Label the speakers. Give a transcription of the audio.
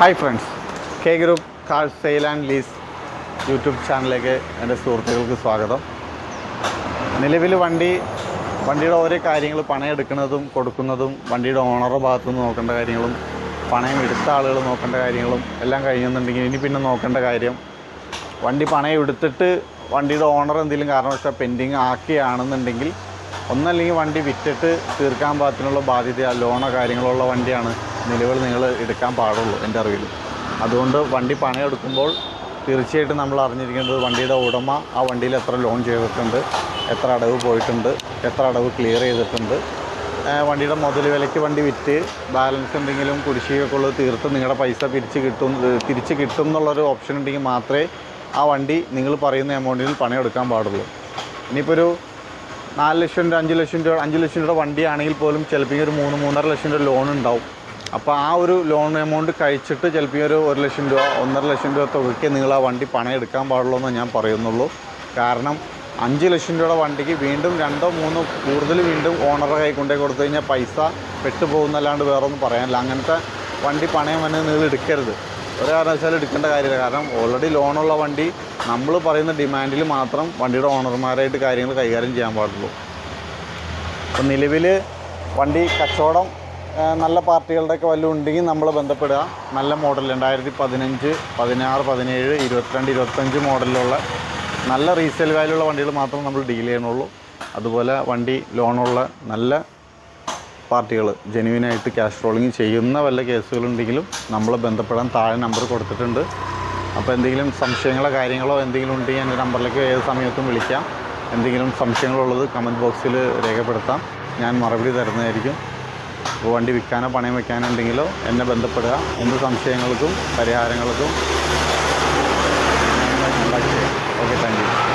Speaker 1: Hi friends K group car sale and lease YouTube ചാനലിലേക്ക് എന്റെ സുഹൃത്തുക്കൾക്ക് സ്വാഗതം. നിലവിൽ വണ്ടി വണ്ടിയുടെ ഓരോ കാര്യങ്ങൾ പണയെടുക്കുന്നതും കൊടുക്കുന്നതും വണ്ടിയുടെ ഓണറുടെ ഭാഗത്തു നിന്ന് നോക്കേണ്ട കാര്യങ്ങളും പണയം എടുത്ത ആളുകൾ നോക്കേണ്ട കാര്യങ്ങളും എല്ലാം കഴിഞ്ഞെന്നുണ്ടെങ്കിൽ ഇനി പിന്നെ നോക്കേണ്ട കാര്യം വണ്ടി പണയം എടുത്തിട്ട് വണ്ടിയുടെ ഓണർ എന്തെങ്കിലും കാരണവശാൽ പെൻഡിങ് ആക്കിയാണെന്നുണ്ടെങ്കിൽ ഒന്നല്ലെങ്കിൽ വണ്ടി വിറ്റിട്ട് തീർക്കാൻ പാകത്തിനുള്ള ബാധ്യത ലോണോ കാര്യങ്ങളുള്ള വണ്ടിയാണ്. നിലവിൽ നിങ്ങൾ എടുക്കാൻ പാടുള്ളൂ എന്റെ അറിവിൽ. അതുകൊണ്ട് വണ്ടി പണയെടുക്കുമ്പോൾ തീർച്ചയായിട്ടും നമ്മൾ അറിഞ്ഞിരിക്കേണ്ടത് വണ്ടിയുടെ ഉടമ ആ വണ്ടിയിൽ എത്ര ലോൺ ചെയ്തിട്ടുണ്ട് എത്ര അടവ് പോയിട്ടുണ്ട് എത്ര അടവ് ക്ലിയർ ചെയ്തിട്ടുണ്ട്. വണ്ടിയുടെ മുതൽ വിലയ്ക്ക് വണ്ടി വിറ്റ് ബാലൻസ് എന്തെങ്കിലും കുടിശ്ശികയൊക്കെ ഉള്ളത് തീർത്ത് നിങ്ങളുടെ പൈസ പിരിച്ച് കിട്ടും തിരിച്ച് കിട്ടും എന്നുള്ളൊരു ഓപ്ഷൻ ഉണ്ടെങ്കിൽ മാത്രമേ ആ വണ്ടി നിങ്ങൾ പറയുന്ന എമൗണ്ടിൽ പണിയെടുക്കാൻ പാടുള്ളൂ. ഇനിയിപ്പോൾ ഒരു നാല് ലക്ഷം രൂപ അഞ്ച് ലക്ഷം രൂപ അഞ്ച് ലക്ഷം രൂപ വണ്ടിയാണെങ്കിൽ പോലും ചിലപ്പോൾ ഒരു മൂന്ന് മൂന്നര ലക്ഷം രൂപ ലോൺ ഉണ്ടാവും. അപ്പോൾ ആ ഒരു ലോൺ എമൗണ്ട് കഴിച്ചിട്ട് ചിലപ്പോൾ ഒരു ഒരു ലക്ഷം രൂപ ഒന്നര ലക്ഷം രൂപ തുകയ്ക്ക് നിങ്ങൾ ആ വണ്ടി പണം എടുക്കാൻ പാടുള്ളൂ എന്ന് ഞാൻ പറയുന്നുള്ളൂ. കാരണം അഞ്ച് ലക്ഷം രൂപയുടെ വണ്ടിക്ക് വീണ്ടും രണ്ടോ മൂന്നോ കൂടുതൽ വീണ്ടും ഓണറെ കൈ കൊണ്ടേ കൊടുത്തു കഴിഞ്ഞാൽ പൈസ പെട്ടുപോകുന്നല്ലാണ്ട് വേറെ ഒന്നും പറയാനില്ല. അങ്ങനത്തെ വണ്ടി പണയം വന്നെ നിങ്ങൾ എടുക്കരുത്. ഒരു കാരണവശാലും എടുക്കേണ്ട കാര്യമില്ല. കാരണം ഓൾറെഡി ലോണുള്ള വണ്ടി നമ്മൾ പറയുന്ന ഡിമാൻഡിൽ മാത്രം വണ്ടിയുടെ ഓണർമാരായിട്ട് കാര്യങ്ങൾ കൈകാര്യം ചെയ്യാൻ പാടുള്ളൂ. അപ്പം നിലവിൽ വണ്ടി കച്ചവടം നല്ല പാർട്ടികളുടെയൊക്കെ വല്ലതും ഉണ്ടെങ്കിൽ നമ്മൾ ബന്ധപ്പെടുക. നല്ല മോഡൽ രണ്ടായിരത്തി പതിനഞ്ച് പതിനാറ് പതിനേഴ് ഇരുപത്തിരണ്ട് ഇരുപത്തഞ്ച് മോഡലിലുള്ള നല്ല റീസെയിൽ വാല്യൂ ഉള്ള വണ്ടികൾ മാത്രം നമ്മൾ ഡീൽ ചെയ്യണുള്ളൂ അതുപോലെ വണ്ടി ലോണുള്ള നല്ല പാർട്ടികൾ ജെനുവിനായിട്ട് ക്യാഷ് റോളിങ് ചെയ്യുന്ന വല്ല കേസുകളുണ്ടെങ്കിലും നമ്മൾ ബന്ധപ്പെടാൻ താഴെ നമ്പർ കൊടുത്തിട്ടുണ്ട്. അപ്പോൾ എന്തെങ്കിലും സംശയങ്ങളോ കാര്യങ്ങളോ എന്തെങ്കിലും ഉണ്ടെങ്കിൽ എന്റെ നമ്പറിലേക്ക് ഏത് സമയത്തും വിളിക്കാം. എന്തെങ്കിലും സംശയങ്ങളുള്ളത് കമന്റ് ബോക്സിൽ രേഖപ്പെടുത്താം. ഞാൻ മറുപടി തരുന്നതായിരിക്കും. ഇപ്പോൾ വണ്ടി വിൽക്കാനോ പണയം വയ്ക്കാനോ ഉണ്ടെങ്കിലോ എന്നെ ബന്ധപ്പെടുക. എന്ത് സംശയങ്ങൾക്കും പരിഹാരങ്ങൾക്കും ഓക്കെ താങ്ക് യു.